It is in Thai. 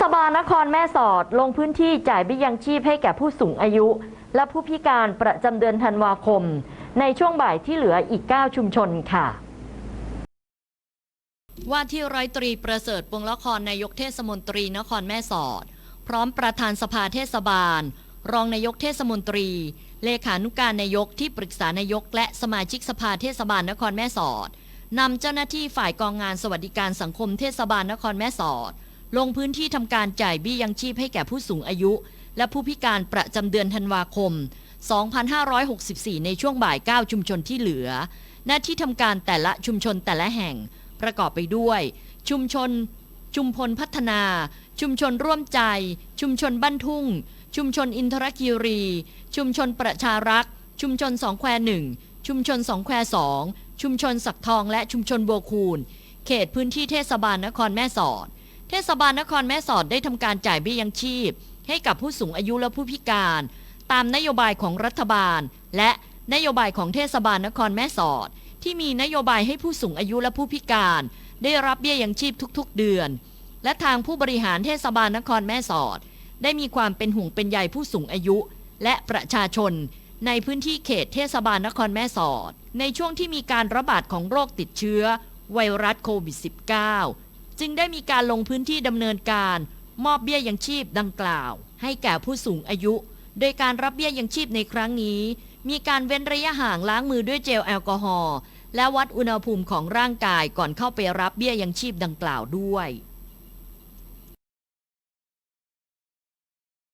ศบาลนครแม่สอดลงพื้นที่จ่ายเบี้ยยังชีพให้แก่ผู้สูงอายุ และผู้พิการประจำเดือนธันวาคม ในช่วงบ่ายที่เหลืออีก 9 ชุมชนค่ะว่าที่ร้อยตรีประเสริฐปวงละครนายกเทศมนตรีนครแม่สอด พร้อมประธานสภาเทศบาล รองนายกเทศมนตรี เลขานุการนายกที่ปรึกษานายกและสมาชิกสภาเทศบาลนครแม่สอดนำเจ้าหน้าที่ฝ่ายกองงานสวัสดิการสังคมเทศบาลนครแม่สอด ลงพื้นที่ทำการจ่ายเบี้ยยังชีพให้แก่ผู้สูงอายุ และผู้พิการประจำเดือนธันวาคม 2564 ในช่วงบ่าย 9 ชุมชนที่เหลือ หน้าที่ทำการแต่ละชุมชนแต่ละแห่ง ประกอบไปด้วย ชุมชน ชุมพลพัฒนา ชุมชนร่วมใจ ชุมชนบ้านทุ่ง ชุมชนอินทรคีรี ชุมชนประชารักษ์ ชุมชนสองแควหนึ่งชุมชนสองแควสองชุมชนสักทองและชุมชนบัวคูนเขตพื้นที่เทศบาลนครแม่สอด เทศบาลนครแม่สอดได้ทำการจ่ายเบี้ยยังชีพ ให้กับผู้สูงอายุและผู้พิการ ตามนโยบายของรัฐบาล และนโยบายของเทศบาลนครแม่สอด ที่มีนโยบายให้ผู้สูงอายุและผู้พิการ ได้รับเบี้ยยังชีพทุกๆ เดือน และทางผู้บริหารเทศบาลนครแม่สอด ได้มีความเป็นห่วงเป็นใยผู้สูงอายุ และประชาชน ในพื้นที่เขตเทศบาลนครแม่สอด ในช่วงที่มีการระบาดของโรคติดเชื้อไวรัสโควิด -19 จึงได้มีการลงพื้นที่ดำเนินการ มอบเบี้ยยังชีพดังกล่าว ให้แก่ผู้สูงอายุ โดยการรับเบี้ยยังชีพในครั้งนี้ มีการเว้นระยะห่างล้างมือด้วยเจลแอลกอฮอล์และวัดอุณหภูมิของร่างกายก่อนเข้าไปรับเบี้ยยังชีพดังกล่าวด้วย